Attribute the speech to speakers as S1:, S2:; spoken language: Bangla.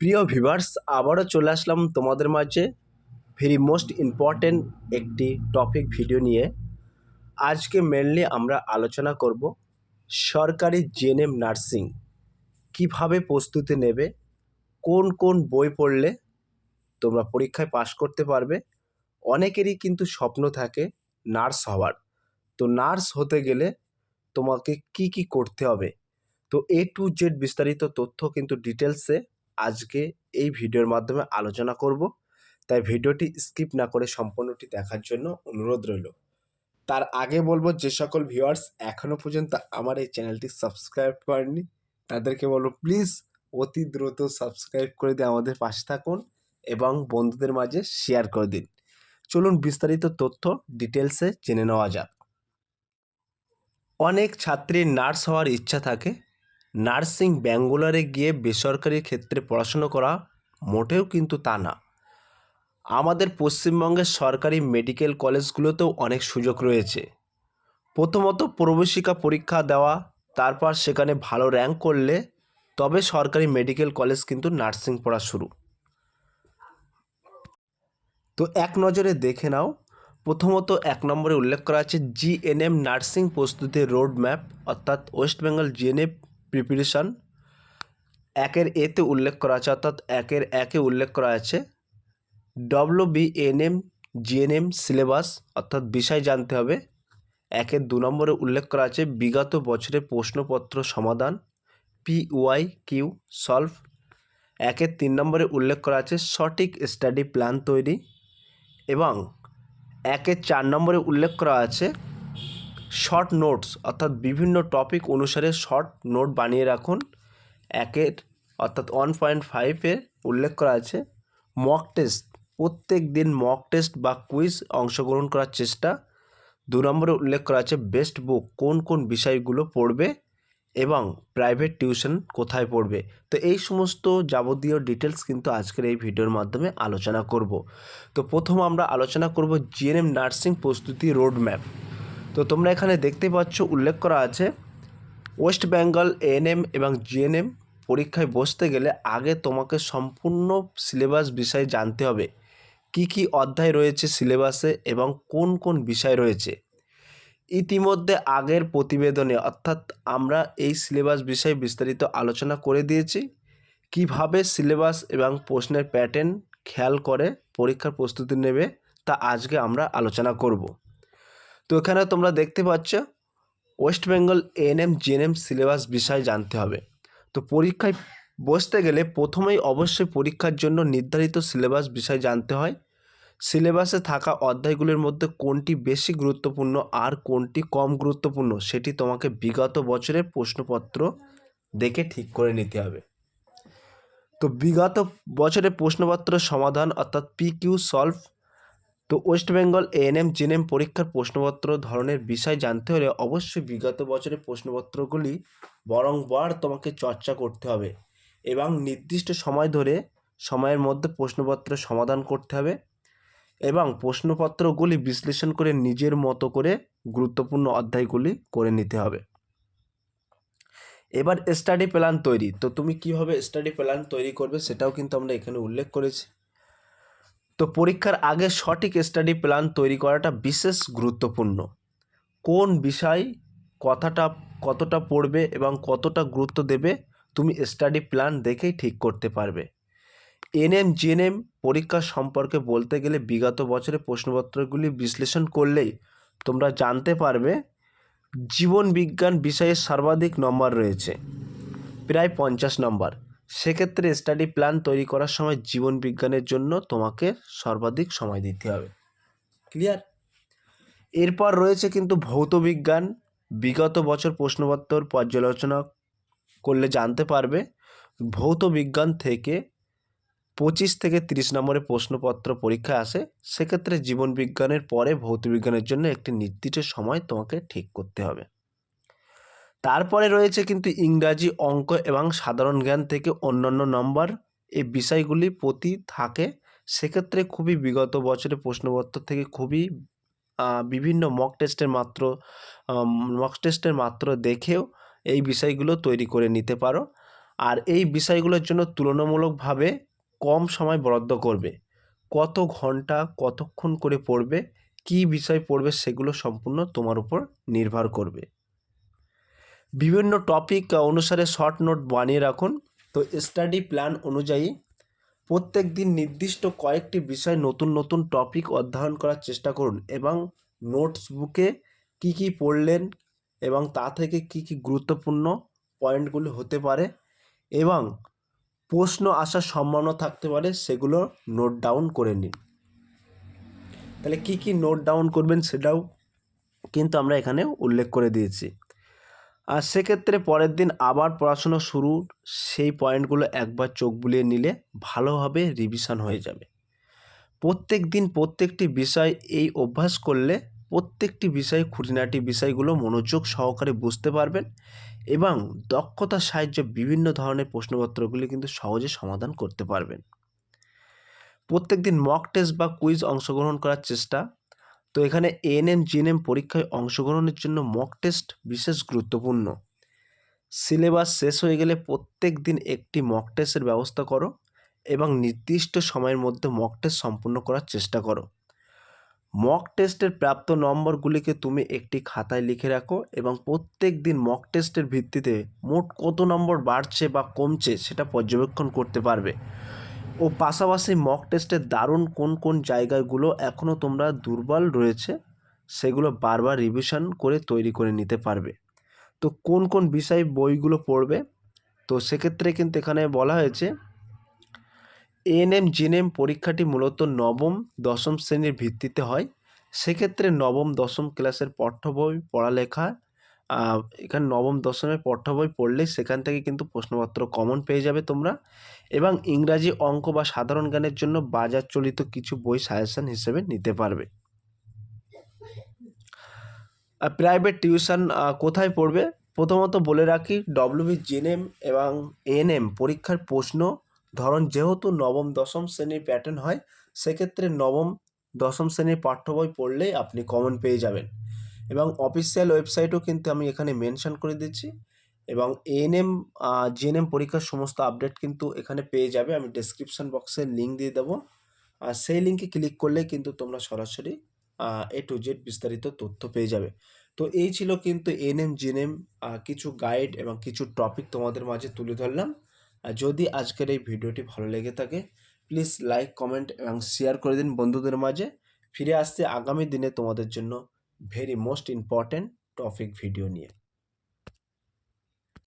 S1: প্রিয় ভিভার্স আবারও চলে আসলাম তোমাদের মাঝে ভেরি মোস্ট ইম্পর্ট্যান্ট একটি টপিক ভিডিও নিয়ে। আজকে মেনলি আমরা আলোচনা করব সরকারি জেএনএম নার্সিং, কীভাবে প্রস্তুতি নেবে, কোন কোন বই পড়লে তোমরা পরীক্ষায় পাশ করতে পারবে। অনেকেরই কিন্তু স্বপ্ন থাকে নার্স হওয়ার। তো নার্স হতে গেলে তোমাকে কি কি করতে হবে? তো এ টু জেড বিস্তারিত তথ্য কিন্তু ডিটেলসে আজকে এই ভিডিওর মাধ্যমে আলোচনা করব। তাই ভিডিওটি স্কিপ না করে সম্পূর্ণটি দেখার জন্য অনুরোধ রইল। তার আগে বলব, যে সকল ভিউয়ার্স এখনও পর্যন্ত আমার এই চ্যানেলটি সাবস্ক্রাইব করেননি, তাদেরকে বলব প্লিজ অতি দ্রুত সাবস্ক্রাইব করে দিয়ে আমাদের পাশে থাকুন এবং বন্ধুদের মাঝে শেয়ার করে দিন। চলুন বিস্তারিত তথ্য ডিটেলসে জেনে নেওয়া যাক। অনেক ছাত্রীর নার্স হওয়ার ইচ্ছা থাকে নার্সিং ব্যাঙ্গালোরে গিয়ে বেসরকারি ক্ষেত্রে পড়াশুনো করা মোটেও কিন্তু তা না। আমাদের পশ্চিমবঙ্গের সরকারি মেডিকেল কলেজগুলোতেও অনেক সুযোগ রয়েছে। প্রথমত প্রবেশিকা পরীক্ষা দেওয়া, তারপর সেখানে ভালো র্যাঙ্ক করলে তবে সরকারি মেডিকেল কলেজ কিন্তু নার্সিং পড়া শুরু। তো এক নজরে দেখে নাও, প্রথমত এক নম্বরে উল্লেখ করা আছে জিএনএম নার্সিং প্রস্তুতির রোড ম্যাপ অর্থাৎ ওয়েস্ট বেঙ্গল প্রিপারেশান একের এতে উল্লেখ করা আছে, অর্থাৎ একের একে উল্লেখ করা আছে। W B NM GNM syllabus অর্থাৎ বিষয় জানতে হবে। একের দু নম্বরে উল্লেখ করা আছে, বিগত বছরের প্রশ্নপত্র সমাধান পিওয়াই কিউ সলভ একের তিন নম্বরে উল্লেখ করা আছে, সঠিক স্টাডি প্ল্যান তৈরি। এবং একের চার নম্বরে উল্লেখ করা আছে শর্ট নোটস অর্থাৎ বিভিন্ন টপিক অনুসারে শর্ট নোট বানিয়ে রাখুন। একের, অর্থাৎ ওয়ান পয়েন্ট ফাইভের উল্লেখ করা আছে। মক টেস্ট প্রত্যেক দিন মক টেস্ট বা কুইজ অংশগ্রহণ করার চেষ্টা। দু নম্বরে উল্লেখ করা আছে বেস্ট বুক কোন কোন বিষয়গুলো পড়বে এবং প্রাইভেট টিউশন কোথায় পড়বে। তো এই সমস্ত যাবতীয় ডিটেলস কিন্তু আজকের এই ভিডিওর মাধ্যমে আলোচনা করব। তো প্রথম আমরা আলোচনা করব জিএনএম নার্সিং প্রস্তুতি রোড ম্যাপ তো তোমরা এখানে দেখতে পাচ্ছ, উল্লেখ করা আছে ওয়েস্ট বেঙ্গল এএনএম এবং জিএনএম পরীক্ষায় বসতে গেলে আগে তোমাকে সম্পূর্ণ সিলেবাস বিষয় জানতে হবে। কি কি অধ্যায় রয়েছে সিলেবাসে এবং কোন কোন বিষয় রয়েছে? ইতিমধ্যে আগের প্রতিবেদনে, অর্থাৎ আমরা এই সিলেবাস বিষয়ে বিস্তারিত আলোচনা করে দিয়েছি। কীভাবে সিলেবাস এবং প্রশ্নের প্যাটার্ন খেয়াল করে পরীক্ষার প্রস্তুতি নেবে, তা আজকে আমরা আলোচনা করব। তো এখানে তোমরা দেখতে পাচ্ছ West Bengal ANM GNM syllabus বিষয় জানতে হবে। তো পরীক্ষায় বসতে গেলে প্রথমেই অবশ্যই পরীক্ষার জন্য নির্ধারিত সিলেবাস বিষয় জানতে হয়। সিলেবাসে থাকা অধ্যায়গুলির মধ্যে কোনটি বেশি গুরুত্বপূর্ণ আর কোনটি কম গুরুত্বপূর্ণ সেটি তোমাকে বিগত বছরের প্রশ্নপত্র দেখে ঠিক করে নিতে হবে। তো বিগত বছরের প্রশ্নপত্র সমাধান অর্থাৎ পিকিউ সলভ তো ওয়েস্ট বেঙ্গল এএনএম জেএনএম পরীক্ষার প্রশ্নপত্র ধরনের বিষয় জানতে হলে অবশ্যই বিগত বছরের প্রশ্নপত্রগুলি বরংবার তোমাকে চর্চা করতে হবে এবং নির্দিষ্ট সময় ধরে সময়ের মধ্যে প্রশ্নপত্র সমাধান করতে হবে এবং প্রশ্নপত্রগুলি বিশ্লেষণ করে নিজের মতো করে গুরুত্বপূর্ণ অধ্যায়গুলি করে নিতে হবে। এবার স্টাডি প্ল্যান তৈরি। তো তুমি কীভাবে স্টাডি প্ল্যান তৈরি করবে সেটাও কিন্তু আমরা এখানে উল্লেখ করেছি। তো পরীক্ষার আগে সঠিক স্টাডি প্ল্যান তৈরি করাটা বিশেষ গুরুত্বপূর্ণ। কোন বিষয় কথাটা কতটা পড়বে এবং কতটা গুরুত্ব দেবে তুমি স্টাডি প্ল্যান দেখেই ঠিক করতে পারবে। এনএম জেএনএম পরীক্ষা সম্পর্কে বলতে গেলে বিগত বছরে প্রশ্নপত্রগুলি বিশ্লেষণ করলেই তোমরা জানতে পারবে, জীবন বিজ্ঞান বিষয়ে সর্বাধিক নম্বর রয়েছে, প্রায় পঞ্চাশ নম্বর সেক্ষেত্রে স্টাডি প্ল্যান তৈরি করার সময় জীবন বিজ্ঞানের জন্য তোমাকে সর্বাধিক সময় দিতে হবে। ক্লিয়ার এরপর রয়েছে কিন্তু ভৌত বিজ্ঞান। বিগত বছর প্রশ্নপত্র পর্যালোচনা করলে জানতে পারবে, ভৌত বিজ্ঞান থেকে পঁচিশ থেকে তিরিশ নম্বরের প্রশ্নপত্র পরীক্ষায় আসে। সেক্ষেত্রে জীবন বিজ্ঞানের পরে ভৌত বিজ্ঞানের জন্য একটি নির্দিষ্ট সময় তোমাকে ঠিক করতে হবে। তারপরে রয়েছে কিন্তু ইংরাজি অঙ্ক এবং সাধারণ জ্ঞান থেকে অন্যান্য নম্বর। এই বিষয়গুলি প্রতি থাকে। সেক্ষেত্রে খুবই বিগত বছরের প্রশ্নপত্র থেকে খুবই বিভিন্ন মক টেস্টের মাত্র মক টেস্টের মাত্র দেখেও এই বিষয়গুলো তৈরি করে নিতে পারো। আর এই বিষয়গুলোর জন্য তুলনামূলকভাবে কম সময় বরাদ্দ করবে। কত ঘণ্টা কতক্ষণ করে পড়বে, কী বিষয় পড়বে সেগুলো সম্পূর্ণ তোমার উপর নির্ভর করবে। বিভিন্ন টপিক অনুসারে শর্ট নোট বানিয়ে রাখুন। তো স্টাডি প্ল্যান অনুযায়ী প্রত্যেক দিন নির্দিষ্ট কয়েকটি বিষয় নতুন নতুন টপিক অধ্যয়ন করার চেষ্টা করুন এবং নোটস বুকে কী কী পড়লেন এবং তা থেকে কী কী গুরুত্বপূর্ণ পয়েন্টগুলি হতে পারে এবং প্রশ্ন আসার সম্ভাবনা থাকতে পারে, সেগুলো নোট ডাউন করে নিন। তাহলে কী কী নোট ডাউন করবেন সেটাও কিন্তু আমরা এখানে উল্লেখ করে দিয়েছি। আর সেক্ষেত্রে পরের দিন আবার পড়াশুনো শুরু, সেই পয়েন্টগুলো একবার চোখ বুলিয়ে নিলে ভালোভাবে রিভিশন হয়ে যাবে। প্রত্যেক দিন প্রত্যেকটি বিষয় এই অভ্যাস করলে প্রত্যেকটি বিষয়, খুঁটিনাটি বিষয়গুলো মনোযোগ সহকারে বুঝতে পারবেন এবং দক্ষতার সাহায্যে বিভিন্ন ধরনের প্রশ্নপত্রগুলি কিন্তু সহজে সমাধান করতে পারবেন। প্রত্যেক দিন মক টেস্ট বা কুইজ অংশগ্রহণ করার চেষ্টা তো এখানে এএনএম জিএনএম পরীক্ষায় অংশগ্রহণের জন্য মক টেস্ট বিশেষ গুরুত্বপূর্ণ। সিলেবাস শেষ হয়ে গেলে প্রত্যেক দিন একটি মক টেস্টের ব্যবস্থা করো এবং নির্দিষ্ট সময়ের মধ্যে মক টেস্ট সম্পূর্ণ করার চেষ্টা করো। মক টেস্টের প্রাপ্ত নম্বরগুলিকে তুমি একটি খাতায় লিখে রাখো এবং প্রত্যেক দিন মক টেস্টের ভিত্তিতে মোট কত নম্বর বাড়ছে বা কমছে সেটা পর্যবেক্ষণ করতে পারবে। ও পাশাপাশি মক টেস্টের দারুণ কোন কোন জায়গাগুলো এখনও তোমরা দুর্বল রয়েছে, সেগুলো বারবার রিভিশন করে তৈরি করে নিতে পারবে। তো কোন কোন বিষয় বইগুলো পড়বে? তো সেক্ষেত্রে কিন্তু এখানে বলা হয়েছে এএনএম জিএনএম পরীক্ষাটি মূলত নবম, দশম শ্রেণির ভিত্তিতে হয়। সেক্ষেত্রে নবম, দশম ক্লাসের পাঠ্য বই, পড়ালেখা এখানে নবম, দশমের পাঠ্য বই পড়লেই সেখান থেকে কিন্তু প্রশ্নপত্র কমন পেয়ে যাবে তোমরা এবং ইংরাজি অঙ্ক বা সাধারণ জ্ঞানের জন্য বাজার চলিত কিছু বই সাজেশন হিসেবে নিতে পারবে। প্রাইভেট টিউশন কোথায় পড়বে? প্রথমত বলে রাখি ডব্লিউবি জিএনএম এবং এএনএম পরীক্ষার প্রশ্ন। ধরন যেহেতু নবম, দশম শ্রেণির প্যাটার্ন হয়, সেক্ষেত্রে নবম, দশম শ্রেণির পাঠ্য বই পড়লেই আপনি কমন পেয়ে যাবেন। এবং অফিসিয়াল ওয়েবসাইটও কিন্তু আমি এখানে মেনশন করে দিচ্ছি এবং এএনএম জিএনএম পরীক্ষার সমস্ত আপডেট কিন্তু এখানে পেয়ে যাবে। আমি ডেসক্রিপশন বক্সে লিঙ্ক দিয়ে দেবো। আর সেই লিঙ্কে ক্লিক করলে কিন্তু তোমরা সরাসরি এ টু জেড বিস্তারিত তথ্য পেয়ে যাবে। তো এই ছিল কিন্তু এনএম জিএনএম কিছু গাইড এবং কিছু টপিক তোমাদের মাঝে তুলে ধরলাম। যদি আজকের এই ভিডিওটি ভালো লেগে থাকে প্লিজ লাইক কমেন্ট এবং শেয়ার করে দিন বন্ধুদের মাঝে। ফিরে আসতে আগামী দিনে তোমাদের জন্য very most important topic video নিয়ে।